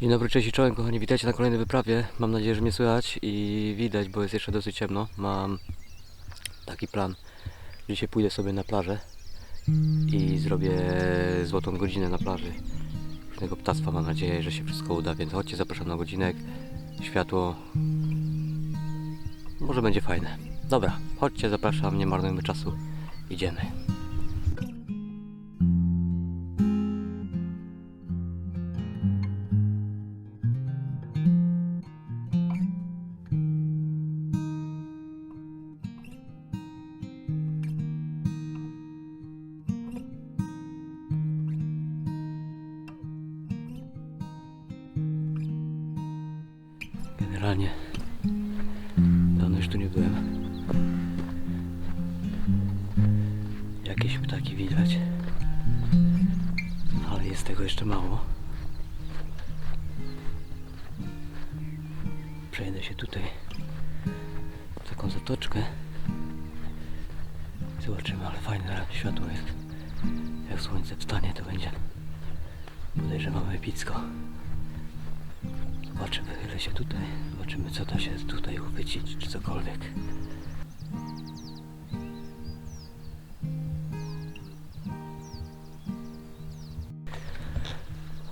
Dzień dobry, cześć i czołem kochani, witajcie na kolejnej wyprawie. Mam nadzieję, że mnie słychać i widać, bo jest jeszcze dosyć ciemno. Mam taki plan. Dzisiaj pójdę sobie na plażę i zrobię złotą godzinę na plaży. Różnego ptactwa mam nadzieję, że się wszystko uda, więc chodźcie, zapraszam na godzinek. Światło. Może będzie fajne. Dobra, chodźcie, zapraszam, nie marnujmy czasu. Idziemy. Byłem. Jakieś ptaki widać, ale jest tego jeszcze mało. Przejdę się tutaj w taką zatoczkę. Zobaczymy, ale fajne światło jest. Jak słońce wstanie, to będzie podejrzewam epicko. Zobaczymy, wychylę się tutaj. Zobaczymy, co da się tutaj uchwycić, czy cokolwiek.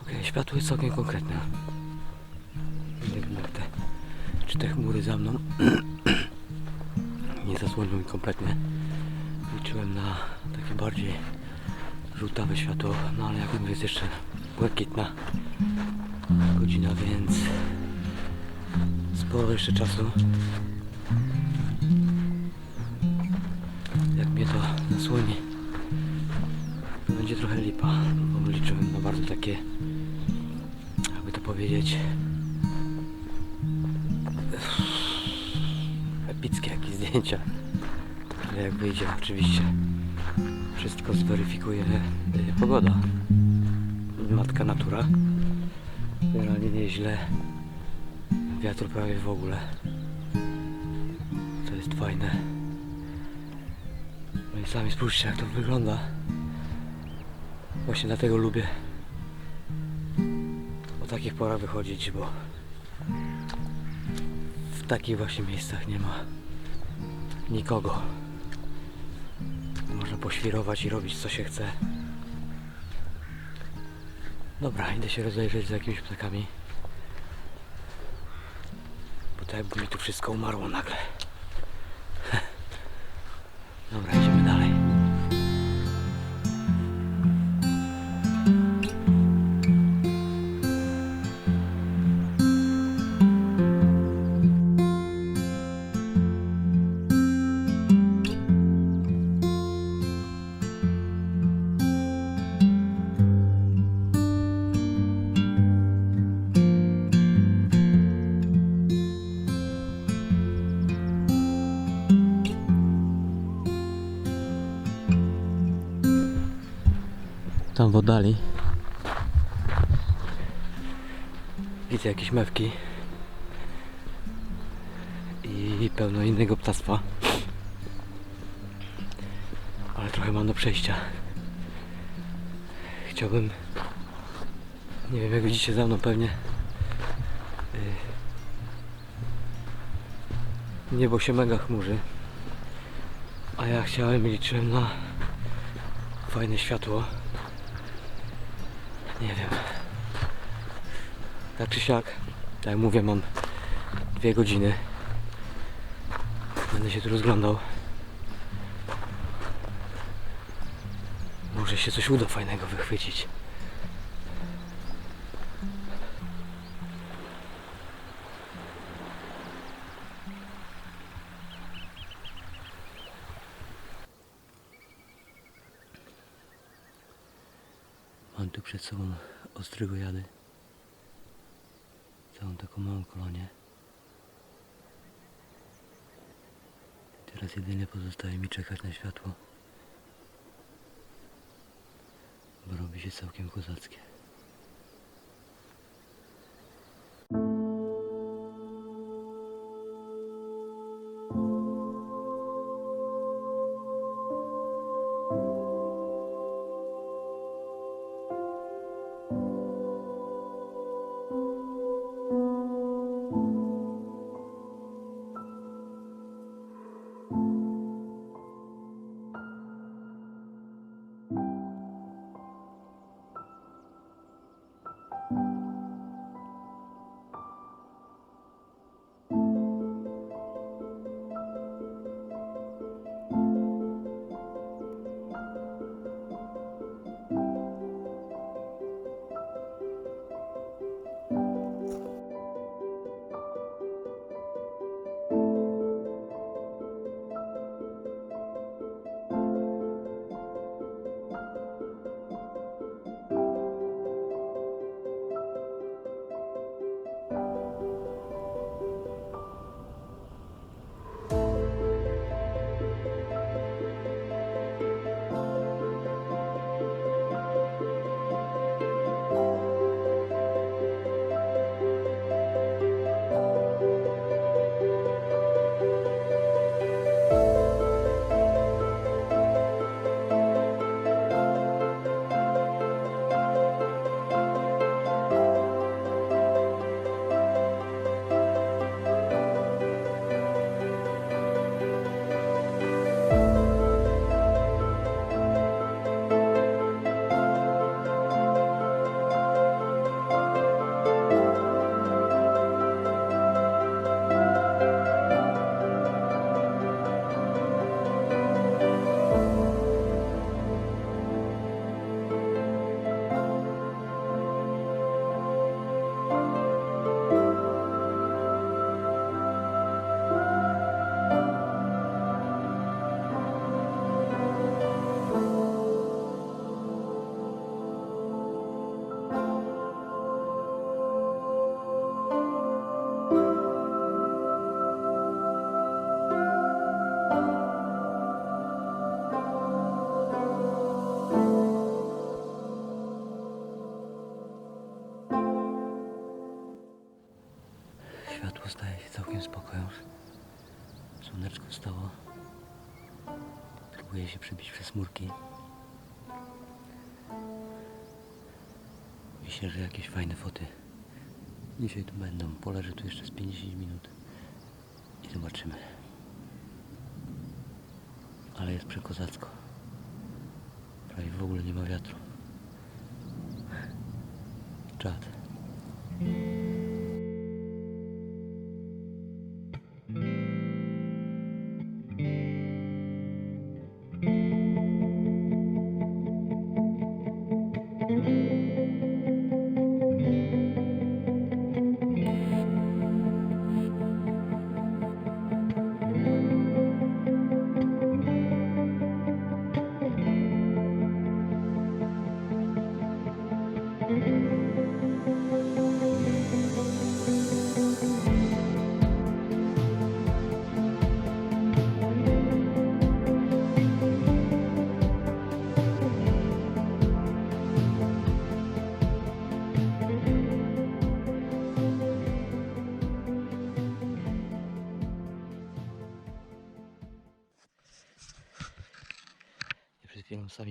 Okej, światło jest całkiem konkretne. Czy te chmury za mną nie zasłonią mi kompletnie. Liczyłem na takie bardziej żółtawe światło, no ale jak mówię, jest jeszcze błękitna godzina, więc sporo jeszcze czasu. Jak mnie to nasłoni, to będzie trochę lipa, bo liczyłem na bardzo takie, jakby to powiedzieć, epickie jakieś zdjęcia. Ale jak wyjdzie, oczywiście wszystko zweryfikuje y, pogoda. Matka natura. Generalnie nieźle. Wiatr prawie w ogóle. To jest fajne. No i sami spójrzcie jak to wygląda. Właśnie dlatego lubię o takich porach wychodzić, bo w takich właśnie miejscach nie ma nikogo. Można poświrować i robić co się chce. Dobra, idę się rozejrzeć za jakimiś ptakami. Bo tak jakby mi tu wszystko umarło nagle. Dobra, w oddali widzę jakieś mewki i pełno innego ptactwa. Ale trochę mam do przejścia. Chciałbym, nie wiem jak widzicie za mną pewnie, y, niebo się mega chmurzy, a ja chciałem liczyłem na fajne światło. Nie wiem. Tak czy siak, tak jak mówię, mam dwie godziny. Będę się tu rozglądał. Może się coś uda fajnego wychwycić. Mam tu przed sobą ostrego jady. Całą taką małą kolonię. Teraz jedynie pozostaje mi czekać na światło. Bo robi się całkiem kozackie. Próbuje się przebić przez murki. Myślę, że jakieś fajne foty dzisiaj tu będą. Poleżę tu jeszcze z 50 minut i zobaczymy. Ale jest przekozacko. Prawie w ogóle nie ma wiatru. Czad.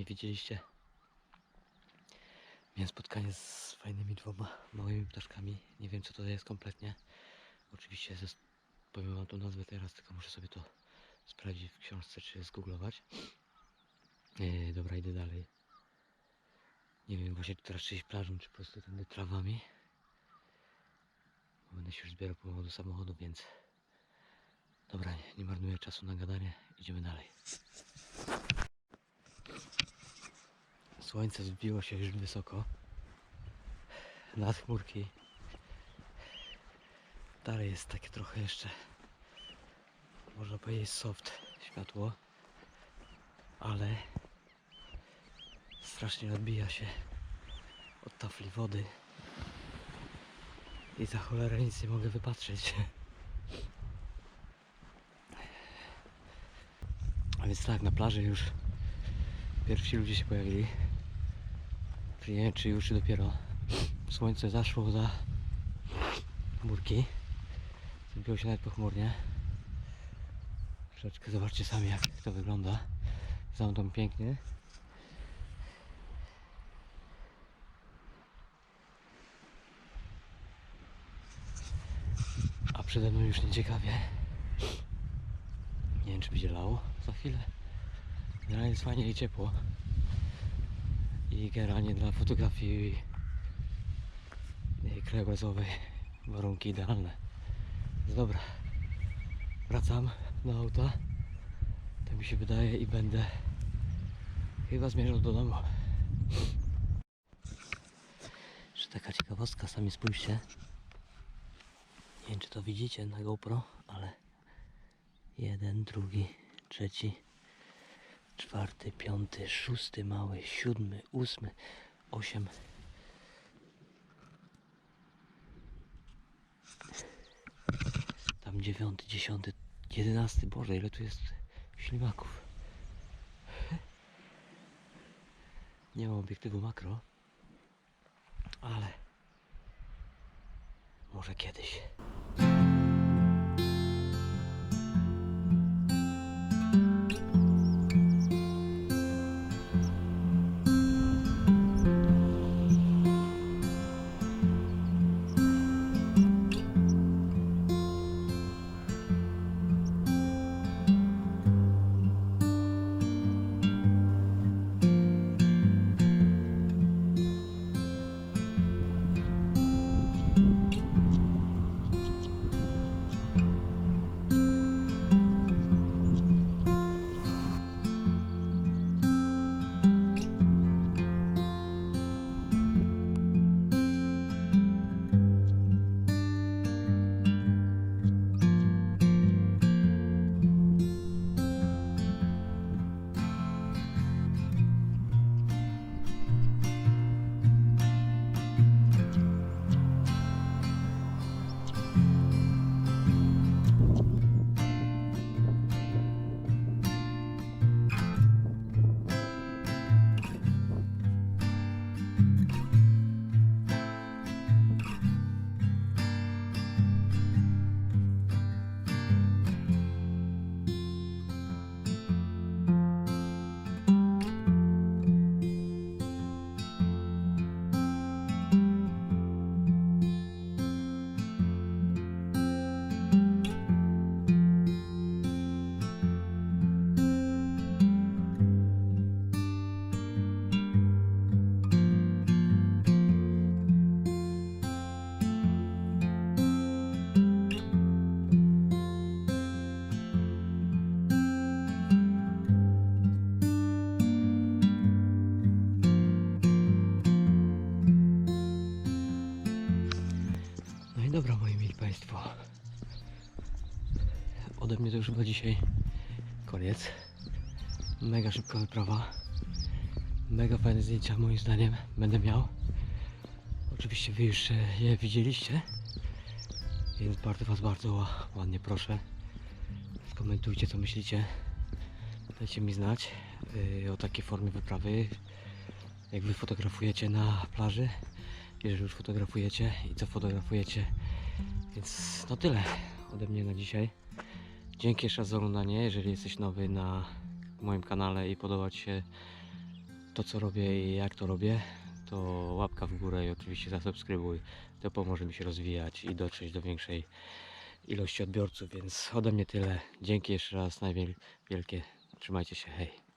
Widzieliście. Miałem spotkanie z fajnymi dwoma małymi ptaszkami. Nie wiem co to jest kompletnie. Oczywiście zes- powiem wam tą nazwę teraz, tylko muszę sobie to sprawdzić w książce czy zgooglować. Yy, dobra, idę dalej. Nie wiem właśnie czy teraz czyjś plażą, czy po prostu tędy trawami. Będę się już zbierał pomału do samochodu, więc... Dobra, nie, nie marnuję czasu na gadanie. Idziemy dalej. Słońce wbiło się już wysoko nad chmurki. Dalej jest takie trochę jeszcze, można powiedzieć, soft światło, ale strasznie odbija się od tafli wody i za cholerę nic nie mogę wypatrzeć. A więc tak, na plaży już pierwsi ludzie się pojawili. Nie czy już dopiero słońce zaszło za chmurki. Zrobiło się nawet pochmurnie. Troszeczkę zobaczcie sami jak to wygląda. Mną pięknie. A przede mną już nieciekawie. Nie wiem czy będzie lało za chwilę. Generalnie jest fajnie i ciepło. I generalnie dla fotografii krajobrazowej warunki idealne. Więc dobra. Wracam do auta. Tak mi się wydaje i będę chyba zmierzał do domu. Jeszcze taka ciekawostka, sami spójrzcie. Nie wiem czy to widzicie na GoPro, ale jeden, drugi, trzeci, czwarty, piąty, szósty mały, siódmy, ósmy, osiem. Tam dziewiąty, dziesiąty, jedenasty. Boże, ile tu jest ślimaków. Nie mam obiektywu makro, ale może kiedyś. Ode mnie to już chyba dzisiaj koniec. Mega szybka wyprawa. Mega fajne zdjęcia moim zdaniem będę miał. Oczywiście Wy już je widzieliście. Więc bardzo Was bardzo ła- ładnie proszę. Skomentujcie co myślicie. Dajcie mi znać yy, o takiej formie wyprawy. Jak Wy fotografujecie na plaży. Jeżeli już fotografujecie i co fotografujecie. Więc no tyle ode mnie na dzisiaj. Dzięki jeszcze za oglądanie. Jeżeli jesteś nowy na moim kanale i podoba Ci się to co robię i jak to robię, to łapka w górę i oczywiście zasubskrybuj. To pomoże mi się rozwijać i dotrzeć do większej ilości odbiorców, więc ode mnie tyle. Dzięki jeszcze raz najwielkie. Trzymajcie się, hej.